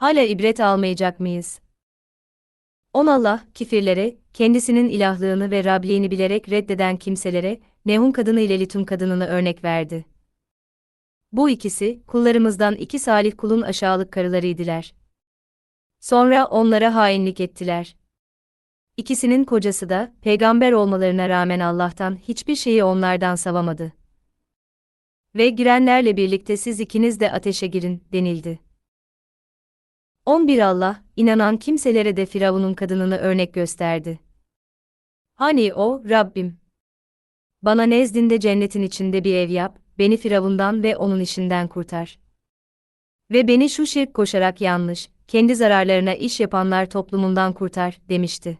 Hala ibret almayacak mıyız? On Allah, kifirlere, kendisinin ilahlığını ve Rabliğini bilerek reddeden kimselere, Nehun kadını ile Litun kadınını örnek verdi. Bu ikisi, kullarımızdan iki salih kulun aşağılık karılarıydılar. Sonra onlara hainlik ettiler. İkisinin kocası da, peygamber olmalarına rağmen Allah'tan hiçbir şeyi onlardan savamadı. Ve girenlerle birlikte siz ikiniz de ateşe girin, denildi. 11 Allah, inanan kimselere de Firavun'un kadınını örnek gösterdi. Hani o, Rabbim. Bana nezdinde cennetin içinde bir ev yap, beni Firavundan ve onun işinden kurtar. Ve beni şu şirk koşarak yanlış, kendi zararlarına iş yapanlar toplumundan kurtar, demişti.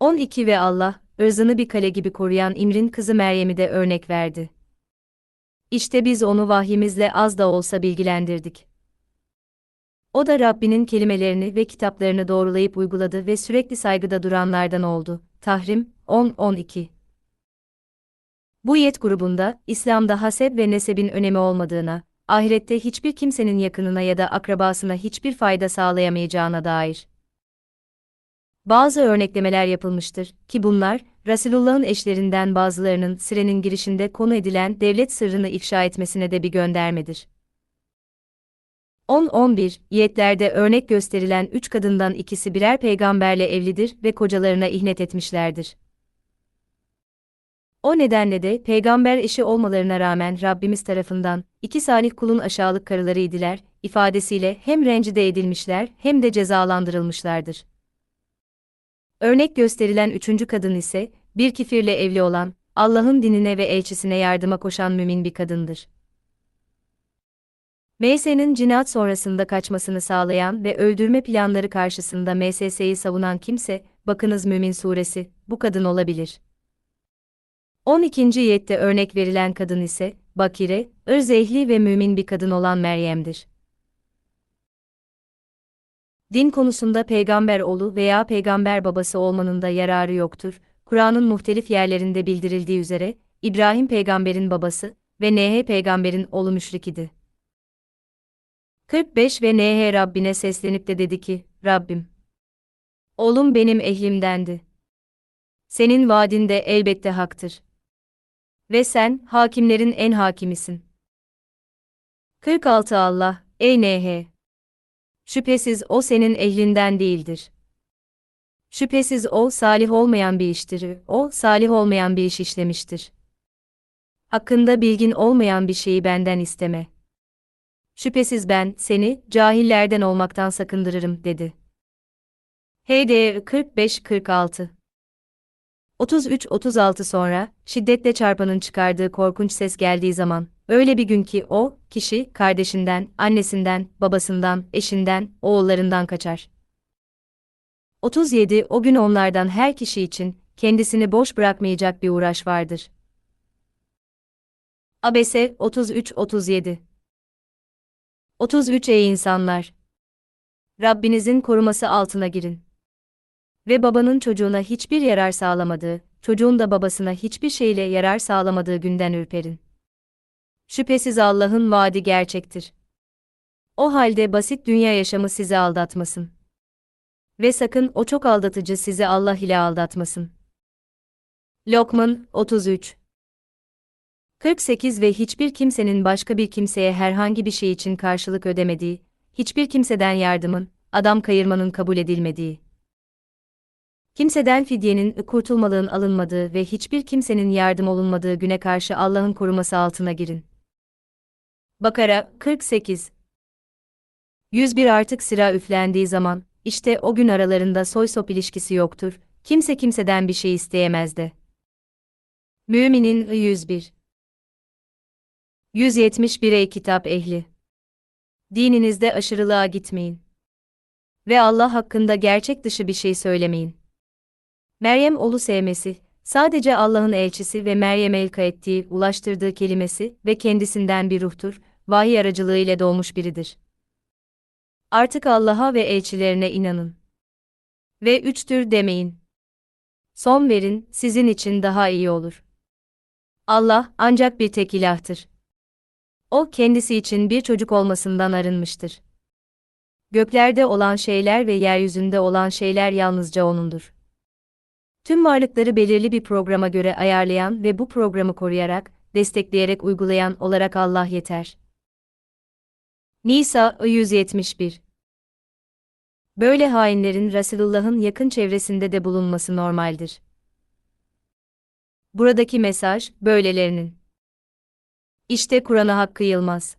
12 ve Allah, ırzını bir kale gibi koruyan İmrin kızı Meryem'i de örnek verdi. İşte biz onu vahyimizle az da olsa bilgilendirdik. O da Rabbinin kelimelerini ve kitaplarını doğrulayıp uyguladı ve sürekli saygıda duranlardan oldu. Tahrim 10-12 Bu yet grubunda, İslam'da hasep ve nesebin önemi olmadığına, ahirette hiçbir kimsenin yakınına ya da akrabasına hiçbir fayda sağlayamayacağına dair. Bazı örneklemeler yapılmıştır ki bunlar, Resulullah'ın eşlerinden bazılarının sirenin girişinde konu edilen devlet sırrını ifşa etmesine de bir göndermedir. 10-11 Yiyetlerde örnek gösterilen üç kadından ikisi birer peygamberle evlidir ve kocalarına ihnet etmişlerdir. O nedenle de peygamber eşi olmalarına rağmen Rabbimiz tarafından iki salih kulun aşağılık karıları idiler ifadesiyle hem rencide edilmişler hem de cezalandırılmışlardır. Örnek gösterilen üçüncü kadın ise bir kifirle evli olan, Allah'ın dinine ve elçisine yardıma koşan mümin bir kadındır. MS'nin cinayet sonrasında kaçmasını sağlayan ve öldürme planları karşısında MSS'yi savunan kimse, bakınız Mümin suresi, bu kadın olabilir. 12. yette örnek verilen kadın ise, Bakire, ırz ehli ve mümin bir kadın olan Meryem'dir. Din konusunda peygamber oğlu veya peygamber babası olmanın da yararı yoktur. Kur'an'ın muhtelif yerlerinde bildirildiği üzere, İbrahim peygamberin babası ve NH peygamberin oğlu müşrik idi. 45 ve NH Rabbine seslenip de dedi ki, Rabbim, oğlum benim ehlimdendi. Senin vaadinde elbette haktır. Ve sen, hakimlerin en hakimisin. 46 Allah, ey NH! Şüphesiz o senin ehlinden değildir. Şüphesiz o salih olmayan bir iştir, o salih olmayan bir iş işlemiştir. Hakkında bilgin olmayan bir şeyi benden isteme. Şüphesiz ben seni cahillerden olmaktan sakındırırım dedi. HD 45-46 33-36 sonra, şiddetle çarpanın çıkardığı korkunç ses geldiği zaman, öyle bir gün ki o, kişi, kardeşinden, annesinden, babasından, eşinden, oğullarından kaçar. 37 O gün onlardan her kişi için, kendisini boş bırakmayacak bir uğraş vardır. Abese 33-37 33 Ey insanlar! Rabbinizin koruması altına girin. Ve babanın çocuğuna hiçbir yarar sağlamadığı, çocuğun da babasına hiçbir şeyle yarar sağlamadığı günden ürperin. Şüphesiz Allah'ın vaadi gerçektir. O halde basit dünya yaşamı sizi aldatmasın. Ve sakın o çok aldatıcı sizi Allah ile aldatmasın. Lokman 33 48 ve hiçbir kimsenin başka bir kimseye herhangi bir şey için karşılık ödemediği, hiçbir kimseden yardımın, adam kayırmanın kabul edilmediği. Kimseden fidyenin, kurtulmalığın alınmadığı ve hiçbir kimsenin yardım olunmadığı güne karşı Allah'ın koruması altına girin. Bakara 48 101 artık sıra üflendiği zaman, işte o gün aralarında soy sop ilişkisi yoktur, kimse kimseden bir şey isteyemez de. Müminin 101 171 Ey kitap ehli! Dininizde aşırılığa gitmeyin. Ve Allah hakkında gerçek dışı bir şey söylemeyin. Meryem oğlu sevmesi, sadece Allah'ın elçisi ve Meryem elka ettiği, ulaştırdığı kelimesi ve kendisinden bir ruhtur, vahiy aracılığıyla doğmuş biridir. Artık Allah'a ve elçilerine inanın. Ve üçtür demeyin. Son verin, sizin için daha iyi olur. Allah ancak bir tek ilahtır. O kendisi için bir çocuk olmasından arınmıştır. Göklerde olan şeyler ve yeryüzünde olan şeyler yalnızca O'nundur. Tüm varlıkları belirli bir programa göre ayarlayan ve bu programı koruyarak, destekleyerek uygulayan olarak Allah yeter. Nisa 171 Böyle hainlerin Resulullah'ın yakın çevresinde de bulunması normaldir. Buradaki mesaj, böylelerinin. İşte Kur'an'a hakkı yılmaz.